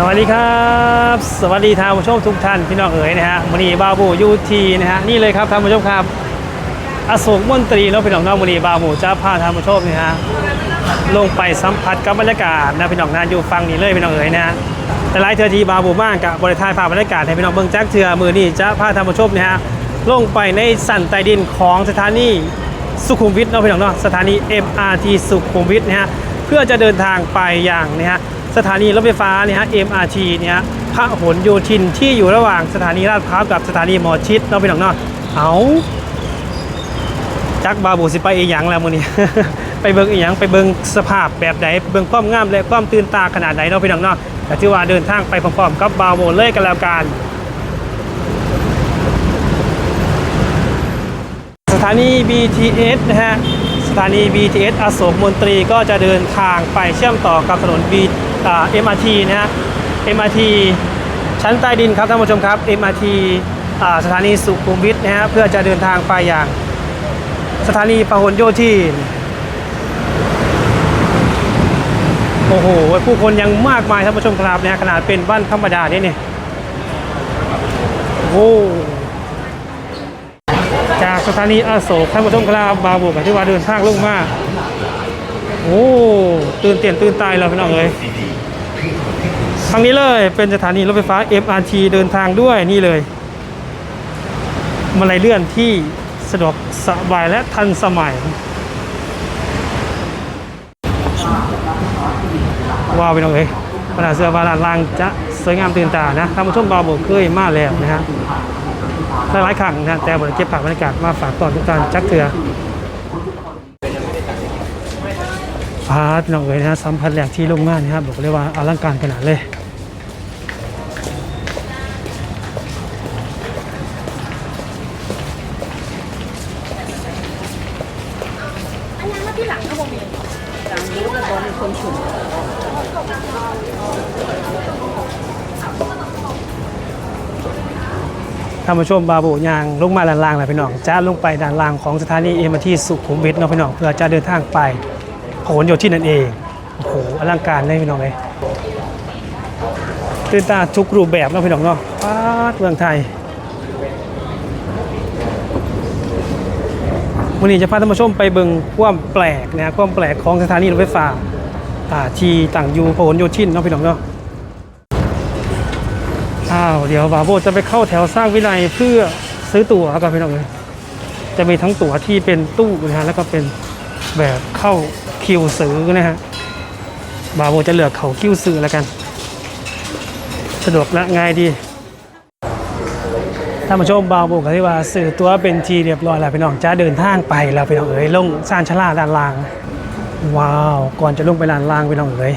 สวัสดีครับ สวัสดีท่านผู้ชมทุกท่านพี่น้องเอ๋ยนะฮะมณีบาบูยูทีนะฮะนี่เลยครับท่านผู้ชมครับอโศกมนตรีแล้วพี่น้องน้องมณีบาบูจะพาท่านผู้ชมนะฮะลงไปสัมผัสกับบรรยากาศนะพี่น้องนะอยู่ฟังนี่เลยพี่น้องเอ๋ยนะฮะแต่หลายเทือทีบาบูมากกับบริทายภาพบรรยากาศให้พี่น้องเบิ่งแจ็คเทือมือนี่จะพาท่านผู้ชมนะฮะลงไปในสันใต้ดินของสถานีสุขุมวิทเนาะพี่น้องเนาะสถานี MRT สุขุมวิทนะฮะเพื่อจะเดินทางไปอย่างนะฮะ สถานีรถไฟฟ้าเนี่ยฮะ MRT เนี่ยฮะหลโยธินที่อยู่ระหว่างสถานีลาดพร้าวกับสถานีหมอชิดเนาะพี่น้องนาะเอาจักบาบูสิไปอีหยังแล้วมื้อนี้ ไปเบิ่งอีหยังไปเบิ่งสภาพแบบใดเบิ่งความงามและความตื่นตาขนาดไหนเนาะพี่น้องนาะแต่ที่ว่าเดินทางไปพร้อมๆกับบาโบเลยกันแล้วกันสถานี BTS นะฮะ สถานี BTS อโศกมนตรีก็จะเดินทางไปเชื่อมต่อกับถนน B อ่า MRT นะฮะ MRT ชั้นใต้ดินครับท่านผู้ชมครับ MRT อ่าสถานีสุขุมวิทนะฮะเพื่อจะเดินทางไปอย่าง สถานีพหลโยธินโอ้โห ผู้คนยังมากมายท่านผู้ชมครับนะฮะขนาดเป็นบ้านธรรมดาเนี่ยนี่โอ้ จากสถานีอโศกท่านผู้ชมครับบาบูกับที่ว่าเดินทางลงมาโอ้ตื่นเต้นตื่นตายเราพี่น้องเลยทางนี้เลยเป็นสถานีรถไฟฟ้า MRT เดินทางด้วยนี่เลยมาลายเลื่อนที่สะดวกสบายและทันสมัยว้าวพี่น้องเอ้ยขนาดเสื้อวาลานลางจะสวยงามตื่นตานะท่านผู้ชมบาบูเคยมาแล้วนะฮะ หลายๆครั้งนะแต่บริเก็บภาพบรรยากาศมาฝากตอนทุกท่านจักเถื่อพาร์ทน้องเอ๋ยนะสัมผัสแหลกที่โรงงานนะครับบอกเลยว่าอลังการขนาดเลย ท่านผู้ชมบาบูยางลงมาด้านล่างแหละพี่น้องจะลงไปด้านล่างของสถานีเอ็มที่สุขุมวิทเนาะพี่น้องเพื่อจะเดินทางไปพหลโยธินนั่นเองโอ้โหอลังการเลยพี่น้องเลยตื่นตาทุกรูปแบบเนาะพี่น้องเนาะปาดเมืองไทยวันนี้จะพาท่านผู้ชมไปเบิ่งความแปลกนะความแปลกของสถานีรถไฟฟ้าอ่าที่ต่างอยู่พหลโยธินเนาะพี่น้องเนาะ อ้าวเดี๋ยวบาโบจะไปเข้าแถวสร้างวินัยเพื่อซื้อตั๋วครับพี่น้องเลยจะมีทั้งตั๋วที่เป็นตู้นะฮะแล้วก็เป็นแบบเข้าคิวซื้อนะฮะบาโบจะเลือกเขาคิวซื้อแล้วกัน สะดวกและง่ายดีท่านผู้ชมบาโบกับที่ว่าซื้อตั๋วเป็นทีเรียบร้อยแล้วพี่น้องจะเดินทางไปแล้วพี่น้องเอ๋ยลงซานชลาด้านล่าง ว้าวก่อนจะลงไปด้านล่างพี่น้องเอ๋ย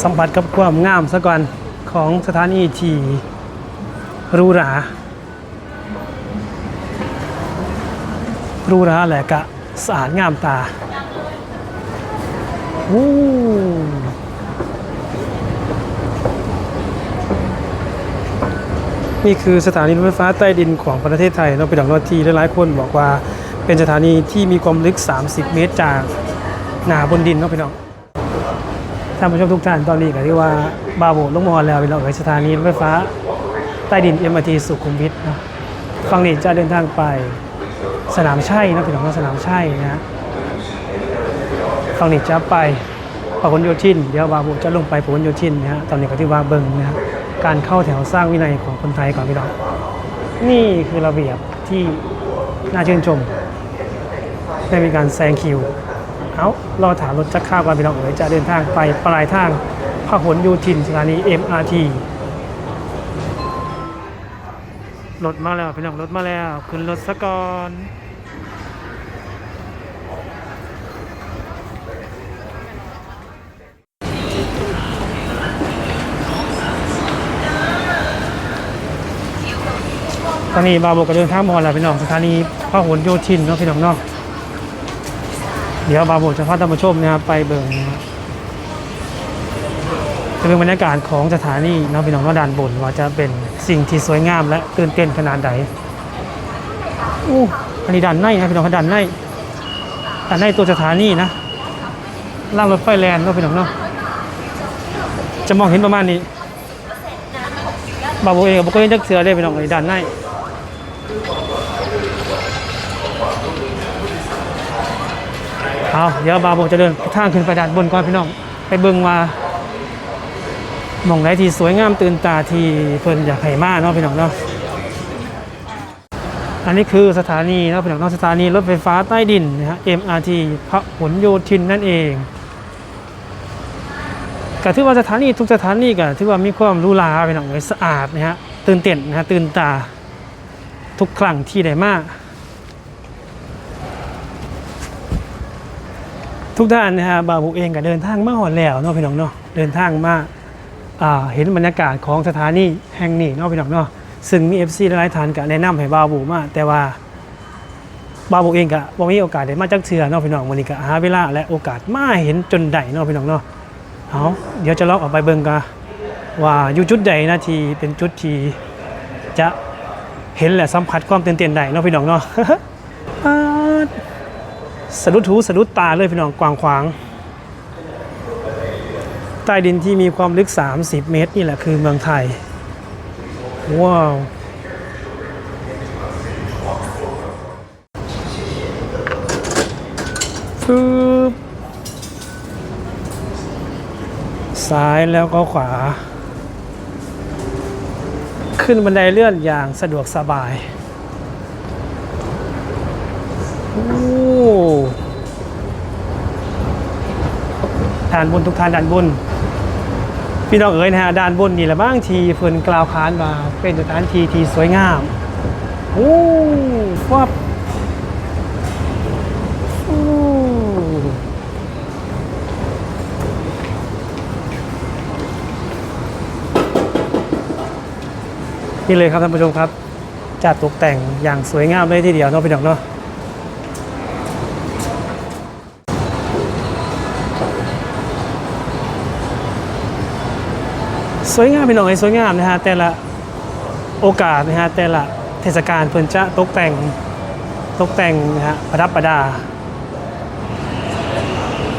สัมผัสกับความงามซะก่อน ของสถานีที่รูหรารูหราแหละกะสะอาดงามตาวู้นี่คือสถานีรถไฟฟ้าใต้ดินของประเทศไทยเราไปดังรถที่หลายๆคนบอกว่าเป็นสถานีที่มีความลึก 30 เมตรจากหนาบนดินเนาะพี่น้อง ท่านผู้ชมทุกท่านตอนนี้ก็ที่ว่าบาโบลงมอแล้วเป็นเราเอ่ยสถานีรถไฟฟ้า ใต้ดิน MRT สุขุมวิทนะฝั่งนี้จะเดินทางไปสนามชัยนะพี่น้องสนามชัยนะฮะฝั่งนี้จะไปพหลโยธิน เดี๋ยวบาโบจะลงไปพหลโยธินนะฮะตอนนี้ก็ที่ว่าเบิงนะฮะการเข้าแถวสร้างวินัยของคนไทยก่อนพี่น้องนี่คือระเบียบที่น่าชื่นชมได้มีการแซงคิว เอารอถามรถจักรข้าวกันพี่น้องเอ๋ยจะเดินทางไปปลายทางพหลโยธินสถานี MRT รถมาแล้วพี่น้องรถมาแล้วขึ้นรถสะก่อนตอนนี้บาโบก็เดินทางมาแล้วพี่น้องสถานีพหลโยธินเนาะพี่น้องเนาะ เดี๋ยวบาโบจะพาท่านผู้ชมนะครับไปเบิ่งนะครับจะเป็นบรรยากาศของสถานีเนาะพี่น้องว่าด้านบนว่าจะเป็นสิ่งที่สวยงามและตื่นเต้นขนาดใดอู้อันนี้ด้านในนะพี่น้องด้านในด้านในตัวสถานีนะล่างรถไฟแลนด์เนาะพี่น้องเนาะจะมองเห็นประมาณนี้บาโบเองกับบุกเห็นจักเสือได้ไปน้องเลยด้านใน เอาเดี๋ยวบาบูจะเดินทางขึ้นไปด้านบนก่อนพี่น้อง ไปเบิ่งว่ามองไหนที่สวยงามตื่นตาที่เพิ่นอยากให้มาเนาะพี่น้องเนาะอันนี้คือสถานีนะพี่น้องเนาะสถานีรถไฟฟ้าใต้ดินนะฮะ MRT พหลโยธินนั่นเองก็ถือว่าสถานีทุกสถานีก็ถือว่ามีความรูหราพี่น้องเลยสะอาดนะฮะตื่นเต้นนะฮะตื่นตาทุกครั้งที่ได้มา ทุกท่านนะฮะบาบุเองก็เดินทางมาหอนแล้วเนาะพี่น้องเนาะเดินทางมาาเห็นบรรยากาศของสถานีแห่งนี้เนาะพี่น้องเนาะซึ่งมี FC หลายๆท่านก็แนะนำให้บาบูมาแต่ว่าบาบูเองก็บ่มีโอกาสได้มาจักเทื่อเนาะพี่น้องวันนี้ก็หาเวลาและโอกาสมาเห็นจนได้เนาะพี่น้องเนาะเอาเดี๋ยวจะลองออกไปเบิ่งกันว่าอยู่จุดใดนะที่เป็นจุดที่จะเห็นและสัมผัสความตื่นเต้นได้เนาะพี่น้องเนาะ สะดุดหูสะดุดตาเลยพี่น้องกว้างขวาง ใต้ดินที่มีความลึก 30 เมตร นี่แหละคือเมืองไทย ว้าวฟืบซ้ายแล้วก็ขวา ขึ้นบันไดเลื่อนอย่างสะดวกสบาย โอ้ด่านบนทุกทานด่านบนพี่น้องเอ๋ยนะฮะด้านบนนี่แหละบ้างทีเพิ่นกล่าวขานว่าเป็นสถานที่ที่สวยงามโอ้ฟับโอ้นี่เลยครับท่านผู้ชมครับจัดตกแต่งอย่างสวยงามเลยทีเดียวเนาะพี่น้องเนาะ สวยงามพี่น้องไอ้สวยงามนะฮะแต่ละโอกาสนะฮะแต่ละเทศกาลเพิ่นจะตกแต่งตกแต่งนะฮะประดับประดา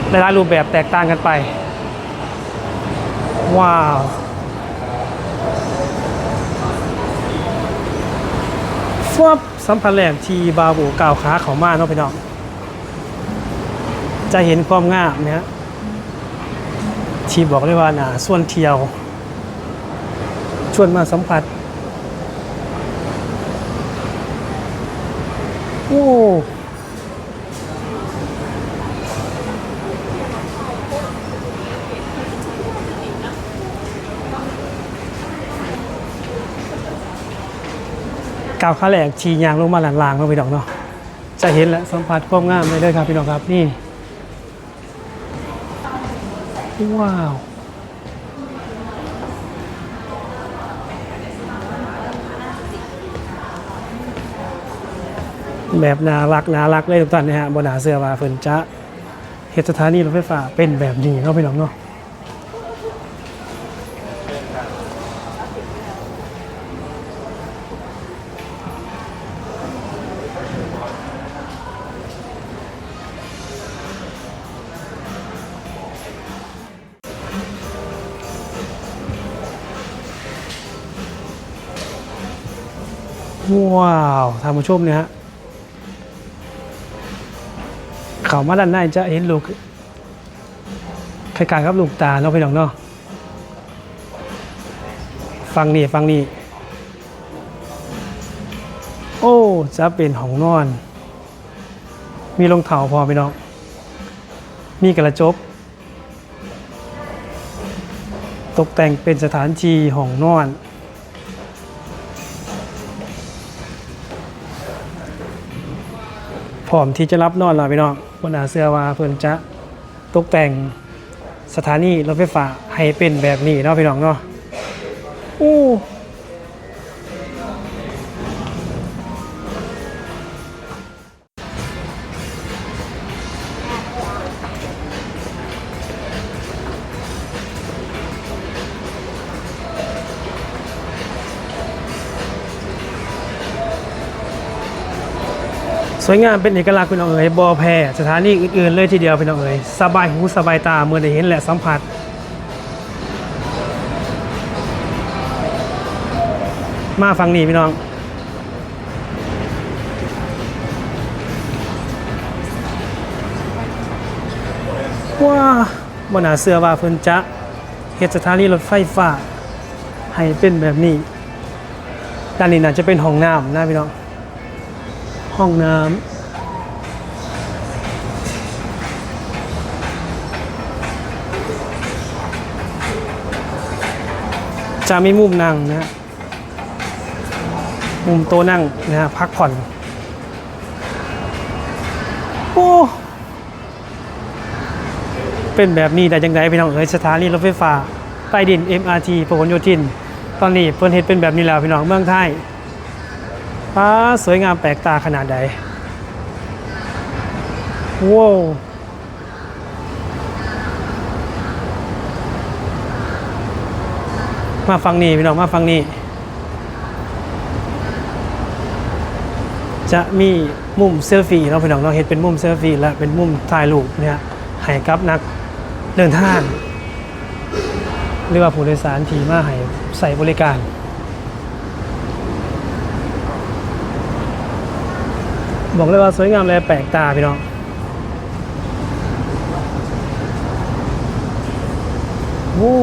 หลายรูปแบบแตกต่างกันไป ว้าวฟวบสัมผัสแหลมทีบาบูกล่าวขาเขามาเนาะพี่น้อง จะเห็นความงามนะฮะที่บอกเลยว่าน่ะส่วนเที่ยว ชวนมาสัมผัส โอ้ กาวขาแหลกชียางลงมาหลางๆลงไปดอกเนาะ จะเห็นและสัมผัสความงามเลยเลยครับพี่น้องครับ นี่ ว้าว แบบน่ารักน่ารักเลยทุกท่านนะฮะบนหาเสื้อว่าเฟินจะเหตุสถานีรถไฟฟ้าเป็นแบบนี้เนาะพี่น้องเนาะว้าวท่านผู้ชมเนี่ยฮะ เขามาด้านในจะเห็นลูกคล้ายๆกับลูกตาเนาะพี่น้องเนาะฟังนี่ฟังนี่โอ้จะเป็นห้องนอน มีรองเท้าพอพี่น้อง มีกระจกตกแต่งเป็นสถานที่ห้องนอนพร้อมที่จะรับนอนแล้วพี่น้อง บนอาเสื้อว่าเพิ่นจะตกแต่งสถานีรถไฟฟ้าให้เป็นแบบนี้เนาะพี่น้องเนาะอู้ สวยงามเป็นเอกลักษณ์พี่น้องเอ๋ยบอแพรสถานีอื่นๆเลยทีเดียวพี่น้องเอ๋ยสบายหูสบายตาเมื่อได้เห็นและสัมผัสมาฟังนี่พี่น้อง ว้าบนาเสื้อว่าเพิ่นจะเฮ็ดสถานีรถไฟฟ้า ให้เป็นแบบนี้ด้านนี้น่าจะเป็นห้องน้ำนะพี่น้อง ห้องน้ำจะมีมุมนั่งนะฮะมุมโต๊ะนั่งนะฮะพักผ่อน โอ้เป็นแบบนี้ได้จังไดพี่น้องเอ๋ยสถานีรถไฟฟ้าใต้ดิน MRT พหลโยธิน ตอนนี้เพิ่นเฮ็ดเป็นแบบนี้แล้วพี่น้องเมืองไทย ฟ้าสวยงามแปลกตาขนาดใดว้าวมาฟังนี่พี่น้องมาฟังนี่จะมีมุมเซลฟี่เนาพี่น้องเนาเฮ็ดเป็นมุมเซลฟี่และเป็นมุมถ่ายรูปเนี่ยให้กับนักเดินทางหรือว่าผู้โดยสารที่มาให้ใส่บริการ บอกเลยว่าสวยงามและแปลกตาพี่น้องโอ้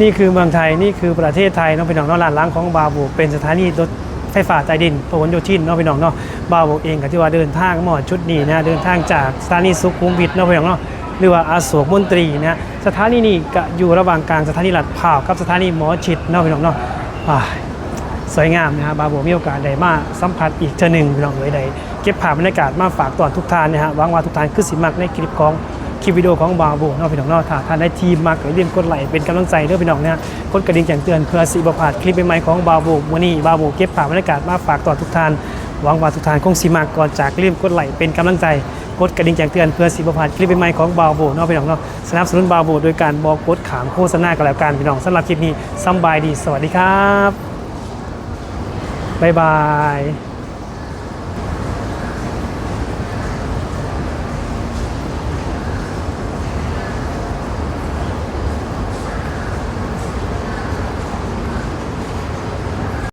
นี่คือเมืองไทยนี่คือประเทศไทยน้องพี่น้องเนาะลานล้างของบาบูเป็นสถานีรถไฟฟ้าใต้ดินพหลโยธินเนาะพี่น้องเนาะบาบูเองก็ที่ว่าเดินทางหมอดชุดนี้นะเดินทางจากสถานีสุขุมวิทเนาะพี่น้องเนาะหรือว่าอาโศกมนตรีนะสถานีนี้ก็อยู่ระหว่างกลางสถานีหลาดพร้าวกับสถานีหมอชิดเนาะพี่น้องเนาะอ่า สวยงามนะครับบาโบมีโอกาสได้มาสัมผัสอีกเทอหนึ่งพี่น้องเอ๋ยได้เก็บภาพบรรยากาศมาฝากตอนทุกท่านนะฮะหวังว่าทุกท่านคือสิมักในคลิปของคลิปวิดีโอของบาโบเนาะพี่น้องเนาะถ้าท่านได้ทีมมักก็อย่าลืมกดไลค์เป็นกำลังใจเด้อพี่น้องนะฮะกดกระดิ่งแจ้งเตือนเพื่อสิบ่พลาดคลิปใหม่ๆของบาโบวันนี้บาโบเก็บภาพบรรยากาศมาฝากตอนทุกท่านหวังว่าทุกท่านคงสิมักก่อนจากอย่าลืมกดไลค์เป็นกำลังใจกดกระดิ่งแจ้งเตือนเพื่อสิบ่พลาดคลิปใหม่ๆของบาโบเนาะพี่น้องเนาะสนับสนุนบาโบโดยการบอกกดขามโฆษณากันแล้วกันพี่น้องสำหรับคลิปนี้สบายดี สวัสดีครับ บ๊ายบาย